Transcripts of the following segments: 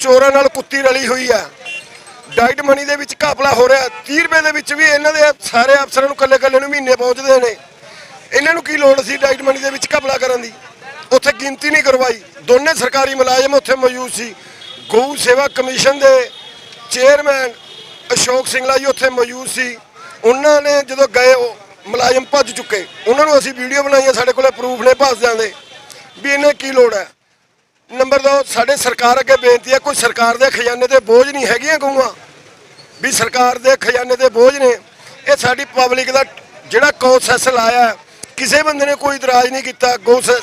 ਚੋਰਾਂ ਨਾਲ ਕੁੱਤੀ ਰਲੀ ਹੋਈ ਆ। ਡਾਈਟ ਮਨੀ ਦੇ ਵਿੱਚ ਘਪਲਾ ਹੋ ਰਿਹਾ। 30 ਰੁਪਏ ਦੇ ਵਿੱਚ ਵੀ ਇਹਨਾਂ ਦੇ ਸਾਰੇ ਅਫਸਰਾਂ ਨੂੰ ਕੱਲੇ ਕੱਲੇ ਨੂੰ ਮਹੀਨੇ ਪਹੁੰਚਦੇ ਨੇ। ਇਹਨਾਂ ਨੂੰ ਕੀ ਲੋੜ ਸੀ ਡਾਈਟ ਮਨੀ ਦੇ ਵਿੱਚ ਘਪਲਾ ਕਰਨ ਦੀ? ਉੱਥੇ ਗਿਣਤੀ ਨਹੀਂ ਕਰਵਾਈ। ਦੋਨੇ ਸਰਕਾਰੀ ਮੁਲਾਜ਼ਮ ਉੱਥੇ ਮੌਜੂਦ ਸੀ। ਗਊ ਸੇਵਾ ਕਮਿਸ਼ਨ ਦੇ ਚੇਅਰਮੈਨ ਅਸ਼ੋਕ ਸਿੰਘਲਾ ਜੀ ਉੱਥੇ ਮੌਜੂਦ ਸੀ। ਉਹਨਾਂ ਨੇ ਜਦੋਂ ਗਏ, ਉਹ ਮੁਲਾਜ਼ਮ ਭੱਜ ਚੁੱਕੇ। ਉਹਨਾਂ ਨੂੰ ਅਸੀਂ ਵੀਡੀਓ ਬਣਾਈਆਂ, ਸਾਡੇ ਕੋਲੇ ਪ੍ਰੂਫ ਨੇ ਭੱਜਦਿਆਂ ਦੇ ਵੀ ਇਹਨੇ ਕੀ ਲੋੜ ਹੈ? ਨੰਬਰ 2 ਸਾਡੇ ਸਰਕਾਰ ਅੱਗੇ ਬੇਨਤੀ ਹੈ, ਕੋਈ ਸਰਕਾਰ ਦੇ ਖਜ਼ਾਨੇ ਤੇ ਬੋਝ ਨਹੀਂ ਹੈਗੀਆਂ ਗਊਆਂ। ਵੀ ਸਰਕਾਰ ਦੇ ਖਜ਼ਾਨੇ ਤੇ ਬੋਝ ਨੇ। ਇਹ ਸਾਡੀ ਪਬਲਿਕ ਦਾ ਜਿਹੜਾ ਕੌਂਸੈਸ ਲਾਇਆ ਕਿਸੇ ਬੰਦੇ ਨੇ ਕੋਈ ਇਤਰਾਜ਼ ਨਹੀਂ ਕੀਤਾ।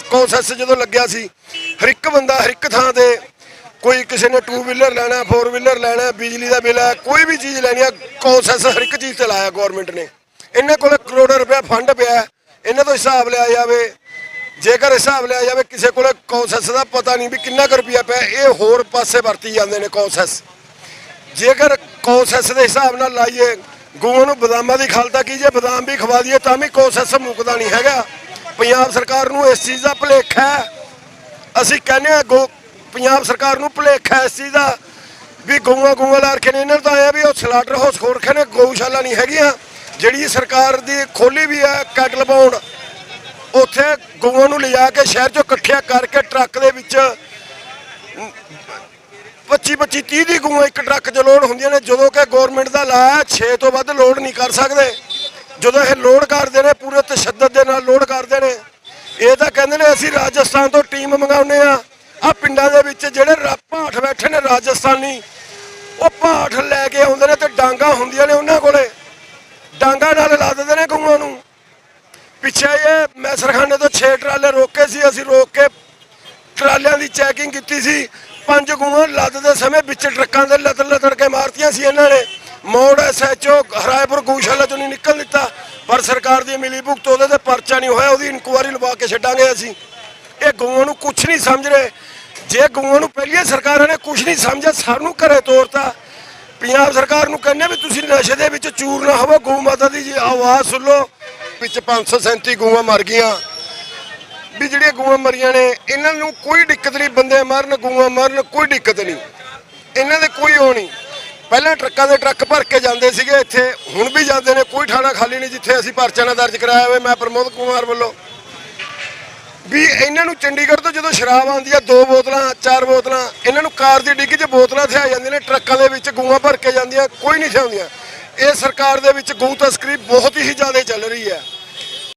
ਕੌਂਸੈਸ ਜਦੋਂ ਲੱਗਿਆ ਸੀ, ਹਰ ਇੱਕ ਬੰਦਾ ਹਰ ਇੱਕ ਥਾਂ ਤੇ ਕੋਈ ਕਿਸੇ ਨੇ ਟੂ ਵੀਲਰ ਲੈਣਾ ਫੋਰ ਵੀਲਰ ਲੈਣਾ, ਬਿਜਲੀ ਦਾ ਬਿੱਲ ਹੈ ਕੋਈ ਵੀ ਚੀਜ਼ ਲੈਣੀ ਹੈ ਕੌਂਸੈਸ ਹਰ ਇੱਕ ਚੀਜ਼ ਤੇ ਲਾਇਆ ਗਵਰਨਮੈਂਟ ਨੇ। ਇਹਨਾਂ ਕੋਲ ਕਰੋੜਾਂ ਰੁਪਏ ਫੰਡ ਪਿਆ ਇਹਨਾਂ ਤੋਂ ਹਿਸਾਬ ਲਿਆ ਜਾਵੇ ਜੇਕਰ ਹਿਸਾਬ ਲਿਆ ਜਾਵੇ, ਕਿਸੇ ਕੋਲੇ ਕੌਂਸੈਸ ਦਾ ਪਤਾ ਨਹੀਂ ਵੀ ਕਿੰਨਾ ਕੁ ਰੁਪਿਆ ਪਿਆ, ਇਹ ਹੋਰ ਪਾਸੇ ਵਰਤੀ ਜਾਂਦੇ ਨੇ ਕੌਂਸੈਸ ਜੇਕਰ ਕੌਂਸੈਸ ਦੇ ਹਿਸਾਬ ਨਾਲ ਲਾਈਏ, ਗਊਆਂ ਨੂੰ ਬਦਾਮਾਂ ਦੀ ਖਲਤਾ ਕੀ ਜੇ ਬਦਾਮ ਵੀ ਖਵਾ ਦਈਏ, ਤਾਂ ਵੀ ਕੌਂਸੈਸ ਮੁੱਕਦਾ ਨਹੀਂ ਹੈਗਾ। ਪੰਜਾਬ ਸਰਕਾਰ ਨੂੰ ਇਸ ਚੀਜ਼ ਦਾ ਭੁਲੇਖਾ ਹੈ। ਅਸੀਂ ਕਹਿੰਦੇ ਆ ਗੋ ਪੰਜਾਬ ਸਰਕਾਰ ਨੂੰ ਭੁਲੇਖਾ ਇਸ ਚੀਜ਼ ਦਾ ਵੀ ਗਊਆਂ ਗਊਆਂ ਲਾ ਰੱਖੇ ਨੇ। ਇਹਨਾਂ ਨੂੰ ਤਾਂ ਆਇਆ ਵੀ ਉਹ ਸਲਾਟਰ ਹਾਊਸ ਖੋਲ ਰੱਖੇ ਨੇ, ਗਊਸ਼ਾਲਾ ਨਹੀਂ ਹੈਗੀਆਂ। ਜਿਹੜੀ ਸਰਕਾਰ ਦੀ ਖੋਲੀ ਵੀ ਹੈ ਕੈਟਲ ਪਾਉਣ ਉੱਥੇ ਗਊਆਂ ਨੂੰ ਲਿਜਾ ਕੇ ਸ਼ਹਿਰ ਚੋਂ ਇਕੱਠਿਆ ਕਰਕੇ ਟਰੱਕ ਦੇ ਵਿੱਚ 25 25 30 ਦੀ ਗਊਆਂ ਇੱਕ ਟਰੱਕ 'ਚ ਲੋਡ ਹੁੰਦੀਆਂ ਨੇ, ਜਦੋਂ ਕਿ ਗਵਰਨਮੈਂਟ ਦਾ ਲਾਇਆ 6 ਤੋਂ ਵੱਧ ਲੋਡ ਨਹੀਂ ਕਰ ਸਕਦੇ। ਜਦੋਂ ਇਹ ਲੋਡ ਕਰਦੇ ਨੇ, ਪੂਰੇ ਤਸ਼ੱਦਦ ਦੇ ਨਾਲ ਲੋਡ ਕਰਦੇ ਨੇ, ਇਹ ਤਾਂ ਕਹਿੰਦੇ ਨੇ ਅਸੀਂ ਰਾਜਸਥਾਨ ਤੋਂ ਟੀਮ ਮੰਗਾਉਨੇ ਆ ਆ ਪਿੰਡਾਂ ਦੇ ਵਿੱਚ ਜਿਹੜੇ ਭਾਠ ਬੈਠੇ ਨੇ ਰਾਜਸਥਾਨੀ, ਉਹ ਭਾਠ ਲੈ ਕੇ ਆਉਂਦੇ ਨੇ ਤੇ ਡਾਂਗਾ ਹੁੰਦੀਆਂ ਨੇ ਉਹਨਾਂ ਕੋਲੇ ਡਾਂਗਾ ਨਾਲ ਲਾ ਦਿੰਦੇ ਨੇ ਗਊਆਂ ਨੂੰ ਪਿੱਛੇ ਇਹ ਮੈਸਰਖਾਨੇ ਤੋਂ 6 ਟਰਾਲੇ ਰੋਕੇ ਸੀ, ਅਸੀਂ ਰੋਕ ਕੇ ਟਰਾਲਿਆਂ ਦੀ ਚੈਕਿੰਗ ਕੀਤੀ ਸੀ। ਪੰਜ ਗੂਆਂ ਲੱਦ ਦੇ ਸਮੇਂ ਵਿੱਚ ਟਰੱਕਾਂ ਦੇ ਲੱਦ ਲੱਦੜ ਕੇ ਮਾਰਤੀਆਂ ਸੀ ਇਹਨਾਂ ਨੇ। ਮੋੜ ਐਸਐਚਓ ਹਰਾਇਪੁਰ ਗਊਸ਼ਾਲਾ ਚੋਂ ਨਹੀਂ ਨਿਕਲ ਦਿੱਤਾ, ਪਰ ਸਰਕਾਰ ਦੀ ਮਿਲੀ ਭੁਗਤ ਉਹਦੇ ਤੇ ਪਰਚਾ ਨਹੀਂ ਹੋਇਆ, ਉਹਦੀ ਇਨਕੁਆਇਰੀ ਲਵਾ ਕੇ ਛੱਡਾਂਗੇ ਅਸੀਂ। ਇਹ ਗਊਆਂ ਨੂੰ ਕੁਝ ਨਹੀਂ ਸਮਝ ਰਹੇ। ਜੇ ਗਊਆਂ ਨੂੰ ਪਹਿਲੀਆਂ ਸਰਕਾਰਾਂ ਨੇ ਕੁਝ ਨਹੀਂ ਸਮਝਿਆ, ਸਾਨੂੰ ਘਰੇ ਤੋਰਤਾ। ਪੰਜਾਬ ਸਰਕਾਰ ਨੂੰ ਕਹਿੰਦੇ ਵੀ ਤੁਸੀਂ ਨਸ਼ੇ ਦੇ ਵਿੱਚ ਚੂਰ ਨਾ ਹੋਵੋ, ਗਊ ਮਾਤਾ ਦੀ ਜੀ ਆਵਾਜ਼ ਸੁਣ ਲਓ। ਵਿੱਚ 537 ਗਊਆਂ ਮਰ ਗਈਆਂ। ਵੀ ਜਿਹੜੀਆਂ ਗਊਆਂ ਮਰੀਆਂ ਨੇ, ਇਹਨਾਂ ਨੂੰ ਕੋਈ ਦਿੱਕਤ ਨਹੀਂ, ਬੰਦੇ ਮਰਨ ਗਊਆਂ ਮਰਨ, ਕੋਈ ਦਿੱਕਤ ਨਹੀਂ। ਇਹਨਾਂ ਦੇ ਕੋਈ ਉਹ ਨਹੀਂ। ਪਹਿਲਾਂ ਟਰੱਕਾਂ ਦੇ ਟਰੱਕ ਭਰ ਕੇ ਜਾਂਦੇ ਸੀਗੇ ਇੱਥੇ, ਹੁਣ ਵੀ ਜਾਂਦੇ ਨੇ, ਕੋਈ ਥਾਣਾ ਖਾਲੀ ਨਹੀਂ ਜਿੱਥੇ ਅਸੀਂ ਪਰਚਾ ਨਾ ਦਰਜ ਕਰਾਇਆ ਹੋਵੇ, ਮੈਂ ਪ੍ਰਮੋਦ ਕੁਮਾਰ ਵੱਲੋਂ। ਵੀ ਇਹਨਾਂ ਨੂੰ ਚੰਡੀਗੜ੍ਹ ਤੋਂ ਜਦੋਂ ਸ਼ਰਾਬ ਆਉਂਦੀ ਆ, ਦੋ ਬੋਤਲਾਂ, ਚਾਰ ਬੋਤਲਾਂ, ਇਹਨਾਂ ਨੂੰ ਕਾਰ ਦੀ ਡਿੱਗੀ 'ਚ ਬੋਤਲਾਂ ਥਿਆ ਜਾਂਦੀਆਂ ਨੇ, ਟਰੱਕਾਂ ਦੇ ਵਿੱਚ ਗੂਆਂ ਭਰ ਕੇ ਜਾਂਦੀਆਂ, ਕੋਈ ਨਹੀਂ ਥਿਆਉਂਦੀਆਂ। ਇਹ ਸਰਕਾਰ ਦੇ ਵਿੱਚ ਗਊ ਤਸਕਰੀ ਬਹੁਤ ਹੀ ਜ਼ਿਆਦਾ ਚੱਲ ਰਹੀ ਹੈ।